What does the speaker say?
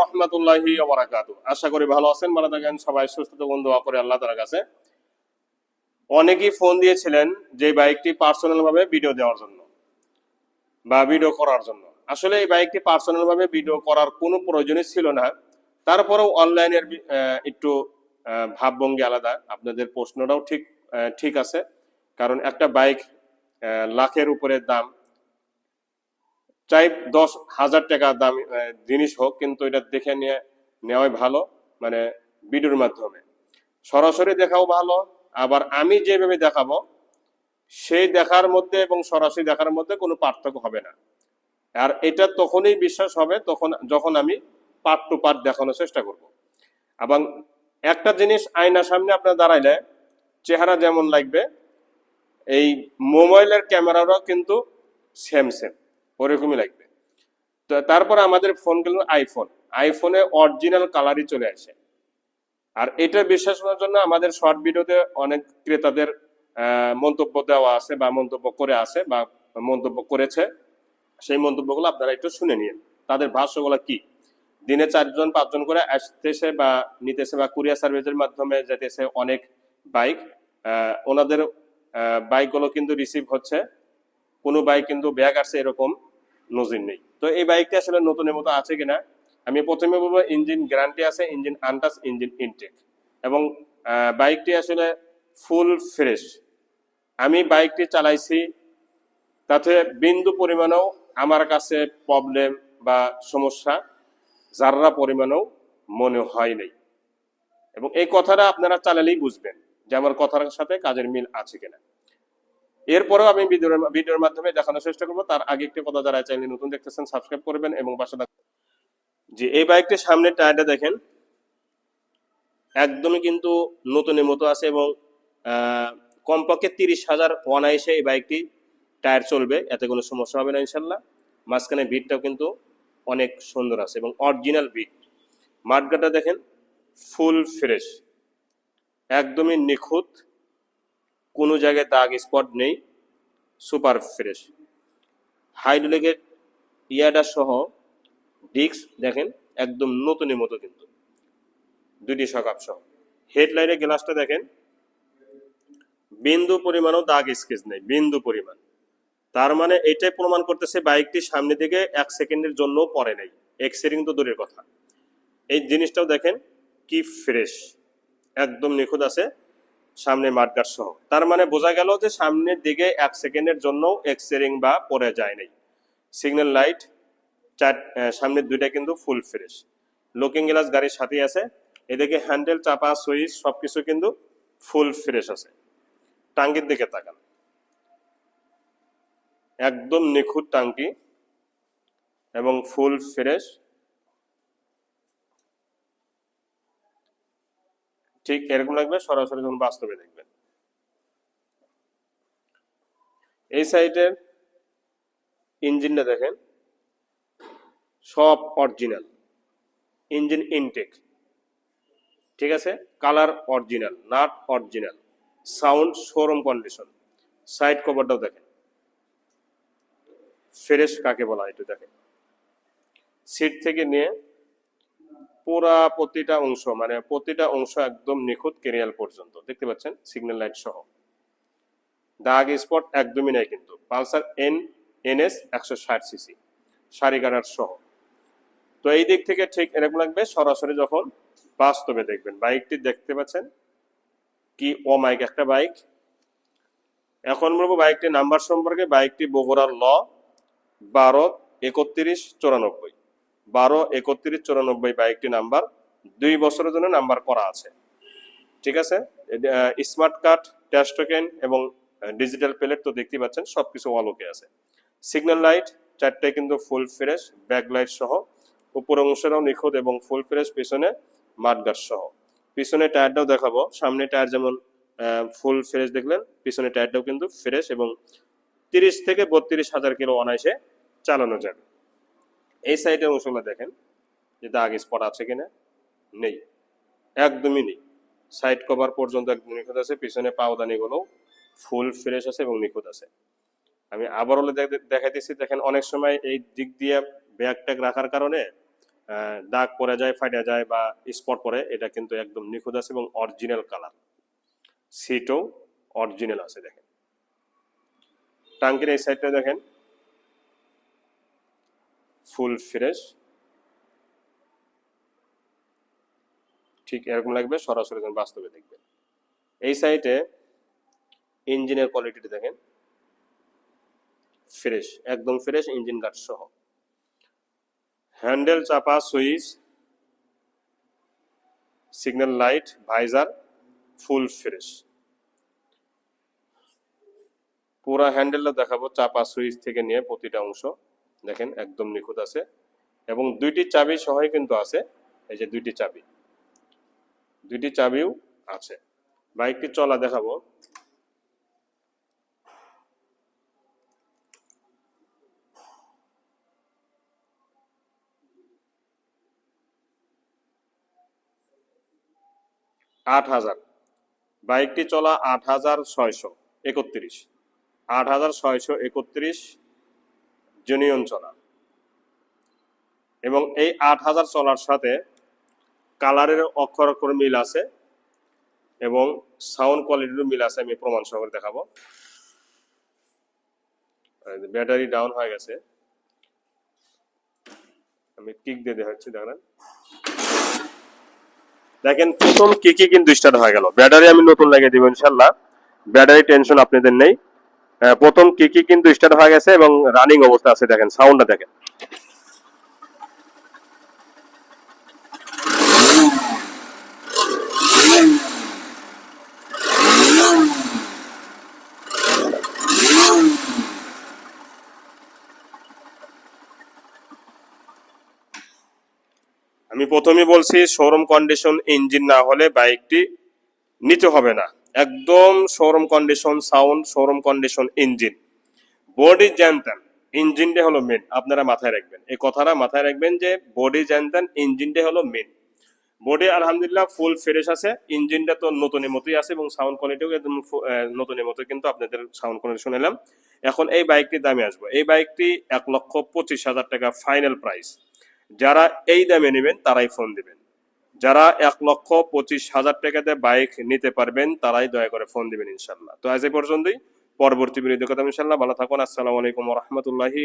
রহমতুল্লাহি আশা করি ভালো আছেন, ভালো থাকেন, সবাই সুস্থ থাকুন, দোয়া করে আল্লাহ তাআলার কাছে। অনেকেই ফোন দিয়েছিলেন যে বাইকটি পার্সোনাল ভাবে ভিডিও দেওয়ার জন্য বা ভিডিও করার জন্য। আসলে এই বাইকটি পার্সোনাল ভাবে ভিডিও করার কোনো প্রয়োজনই ছিল না। তারপরেও অনলাইনের একটু ভাবভঙ্গি আলাদা। আপনাদের প্রশ্নটাও ঠিক ঠিক আছে। কারণ একটা বাইক লাখের উপরে দাম চাই দশ হাজার টাকা দাম জিনিস হোক, কিন্তু এটা দেখে নিয়ে নেওয়াই ভালো মানে ভিডিওর মাধ্যমে। সরাসরি দেখাও ভালো, আবার আমি যেভাবে দেখাবো, সেই দেখার মধ্যে এবং সরাসরি দেখার মধ্যে কোনো পার্থক্য হবে না। আর এটা তখনই বিশ্বাস হবে, তখন, যখন আমি পার্ট টু পার্ট দেখানোর চেষ্টা করব। এবং একটা জিনিস আয়নার সামনে আপনার দাঁড়াইলে, চেহারা যেমন লাগবে, এই মোবাইলের ক্যামেরারও কিন্তু সেম সেম ওরকমই লাগবে। তো তারপরে আমাদের ফোনগুলো আইফোন আইফোনে অরিজিনাল কালারই চলে আসে। আর এটা বিশ্বাস করার জন্য আমাদের শর্ট ভিডিওতে অনেক ক্রেতাদের মন্তব্য দেওয়া আছে বা মন্তব্য করে আছে বা মন্তব্য করেছে। সেই মন্তব্যগুলো আপনারা একটু শুনে নিন। তাদের ভাষ্যগুলো কি? দিনে চারজন, পাঁচজন করে আসতেছে বা নিতেছে বা কুরিয়ার সার্ভিসের মাধ্যমে যেতেছে অনেক বাইক ওনাদের বাইকগুলো কিন্তু রিসিভ হচ্ছে। কোনো বাইক কিন্তু ব্যাগ আসছে এরকম নজির নেই। তো এই বাইকটি আসলে নতুনের মতো আছে কিনা? আমি প্রথমে বলব ইঞ্জিন গ্যারান্টি আছে ইঞ্জিন আনটাস ইঞ্জিন ইনটেক এবং বাইকটি আসলে ফুল ফ্রেশ আমি বাইকটি চালাইছি, তাতে বিন্দু পরিমাণেও আমার কাছে প্রবলেম বা সমস্যা, যাররা পরিমাণেও মনে হয় নাই। এবং এই কথাটা আপনারা চালালেই বুঝবেন যে আমার কথার সাথে কাজের মিল আছে কিনা। এরপরেও আমি ভিডিওর ভিডিওর মাধ্যমে দেখানোর চেষ্টা করব। তার আগে একটি কথা যারা চাইলে নতুন দেখতেছেন সাবস্ক্রাইব করবেন এবং পাশে থাক- যে এই বাইকটির সামনে টায়ারটা দেখেন। একদমই কিন্তু নতুনের মতো আছে এবং কমপক্ষে তিরিশ হাজার অনায়াসে এই বাইকটি টায়ার চলবে, এতে কোনো সমস্যা হবে না ইনশাল্লাহ। মাঝখানে ভিটটাও কিন্তু অনেক সুন্দর আছে এবং অরিজিনাল ভিট মাঠগাটা দেখেন ফুল ফ্রেশ একদমই নিখুঁত। কোনো জায়গায় দাগ স্পট নেই সুপার ফ্রেশ হাইড্রোলিকের ইয়াডা সহ ডিস্ক দেখেন, একদম নতুনের মতো কিন্তু। দুটি সকাপ সহ। হেডলাইটের গ্লাসটা দেখেন, বিন্দু পরিমাণও দাগ স্কেচ নেই, বিন্দু পরিমাণ। তার মানে এটাই প্রমাণ করতেছে বাইকটি সামনে দিকে এক সেকেন্ডের জন্য পরে নেই। এক্সেরিং তো দূরের কথা। এই জিনিসটাও দেখেন, কি ফ্রেশ একদম নিখুঁত আছে। সামনে মাঠগাট সহ। তার মানে বোঝা গেল যে সামনের দিকে এক সেকেন্ডের জন্য এক্সেরিং বা পরে যায় নাই। সিগন্যাল লাইট চার সামনের দুইটা কিন্তু ফুল ফ্রেশ লুকিং গ্লাস গাড়ির সাথেই আছে। এদিকে হ্যান্ডেল চাপা সুইচ সবকিছু কিন্তু ফুল ফ্রেশ আছে। টাঙ্গির দিকে তাকান। একদম নিখুঁত টাঙ্কি এবং ফুল ফ্রেশ ঠিক এরকম লাগবে, সরাসরি যখন বাস্তবে দেখবেন। এই সাইডের ইঞ্জিনটা দেখেন, সব অরিজিনাল। ইঞ্জিন ইনটেক ঠিক আছে? Colour original nut original sound showroom condition side কভারটাও দেখেন। ফ্রেশ কাকে বলা একটু দেখেন। সিট থেকে নিয়ে পুরা প্রতিটা অংশ মানে প্রতিটা অংশ একদম নিখুঁত কেরিয়াল পর্যন্ত। দেখতে পাচ্ছেন সিগন্যাল লাইট সহ। দাগ স্পট একদমই নাই কিন্তু। পালসার এন এনএস একশো ষাট সিসি সারি সহ। তো এই দিক থেকে ঠিক এরকম লাগবে, সরাসরি যখন বাস্তবে দেখবেন। বাইকটি দেখতে পাচ্ছেন, কি অমাইক একটা বাইক। এখন বলব বাইকটি নাম্বার সম্পর্কে, বাইকটি বগুড়ার ল, বারো, একত্রিশ, চুরানব্বই। বারো, একত্রিশ, চুরানব্বই বাইকটি নাম্বার, দুই বছরের জন্য নাম্বার করা আছে। ঠিক আছে? স্মার্ট কার্ড ট্যাক্স টোকেন এবং ডিজিটাল প্লেট তো দেখতেই পাচ্ছেন, সবকিছু অলোকে আছে। সিগন্যাল লাইট চারটায় কিন্তু ফুল ফ্রেশ ব্যাক লাইট সহ। উপর অংশটাও নিখুঁত এবং ফুল ফ্রেশ পিছনে মাঠগাট সহ। পিছনে টায়ারটাও দেখাবো। সামনে টায়ার যেমন ফুল ফ্রেশ দেখলেন, পিছনে টায়ারটাও কিন্তু ফ্রেশ এবং তিরিশ থেকে বত্রিশ হাজার কিলো অনায়াসে চালানো যাবে। এই সাইডের অংশগুলো দেখেন যে দাগ স্পট আছে কিনা? নেই। একদমই নেই। সাইড কভার পর্যন্ত একদম নিখুঁত আছে। পিছনে পাওদানিগুলো ফুল ফ্রেশ আছে এবং নিখুঁত আছে। আমি আবারও দেখাইতেছি, দেখেন অনেক সময় এই দিক দিয়ে ব্যাগ ট্যাগ রাখার কারণে দাগ পড়ে যায় ফাটা যায় বা স্পট পড়ে, এটা কিন্তু একদম নিখুঁত আছে এবং অরিজিনাল কালার সিটও অরিজিনাল আছে, দেখেন। টাঙ্কির এই সাইডটা দেখেন। Full fresh. ঠিক এরকম লাগবে, সরাসরি বাস্তবে দেখবেন। এই সাইটে ইঞ্জিনের কোয়ালিটিটা দেখেন। ফ্রেশ একদম ফ্রেশ ইঞ্জিন গার্ড সহ। হ্যান্ডেল চাপা switch signal light visor full fresh পুরা হ্যান্ডেলটা দেখাবো, চাপা সুইচ থেকে নিয়ে প্রতিটা অংশ। দেখেন, একদম নিখুঁত আছে। এবং দুইটি চাবি সহই কিন্তু আছে, এই যে দুইটি চাবি। দুইটি চাবিও আছে। বাইকটি চলা দেখাবো। আট হাজার। বাইকটি চলা আট হাজার ছয়শো একত্রিশ। আট হাজার ছয়শো একত্রিশ জুনিয়ন চলা এবং এই আট হাজার চলার সাথে কালারের অক্ষর অক্ষর মিল আছে এবং সাউন্ড কোয়ালিটিরও মিল আছে, আমি প্রমাণ সহকারে দেখাবো। ব্যাটারি ডাউন হয়ে গেছে। আমি কিক দিয়ে দেখাচ্ছি, দেখেন। দেখেন, প্রথম কিকই কিন্তু স্টার্ট হয়ে গেল। ব্যাটারি আমি নতুন লাগিয়ে দিব, ইনশাল্লাহ। ব্যাটারি টেনশন আপনাদের নেই। প্রথম কিকই কিন্তু স্টার্ট হয়ে গেছে এবং রানিং অবস্থা আছে দেখেন সাউন্ডটা দেখেন। আমি প্রথমেই বলছি শোরুম কন্ডিশন ইঞ্জিন না হলে বাইকটি নিতে হবে না। একদম showroom condition sound showroom condition engine body জ্যানতেন ইঞ্জিনটা হলো মেন আপনারা মাথায় রাখবেন। এই কথাটা মাথায় রাখবেন যে বডি জ্যানতেন ইঞ্জিনটা হলো মেন বডি আলহামদুলিল্লাহ ফুল ফ্রেশ আছে ইঞ্জিনটা তো নতুনের মতোই আছে এবং সাউন্ড কোয়ালিটিও একদম নতুনের মতো কিন্তু আপনাদের সাউন্ড কোয়ালিটি শুনেলাম। এখন এই বাইকটির দামে আসব। এই বাইকটি এক লক্ষ পঁচিশ হাজার টাকা ফাইনাল প্রাইস যারা এই দামে নেবেন, তারাই ফোন দিবেন। যারা এক লক্ষ পঁচিশ হাজার টাকাতে বাইক নিতে পারবেন, তারাই দয়া করে ফোন দিবেন ইনশাল্লাহ তো আজ এই পর্যন্তই। পরবর্তী বিনিয়োগ কথা ইনশাল্লাহ ভালো থাকুন। আসসালামু আলাইকুম রহমতুল্লাহি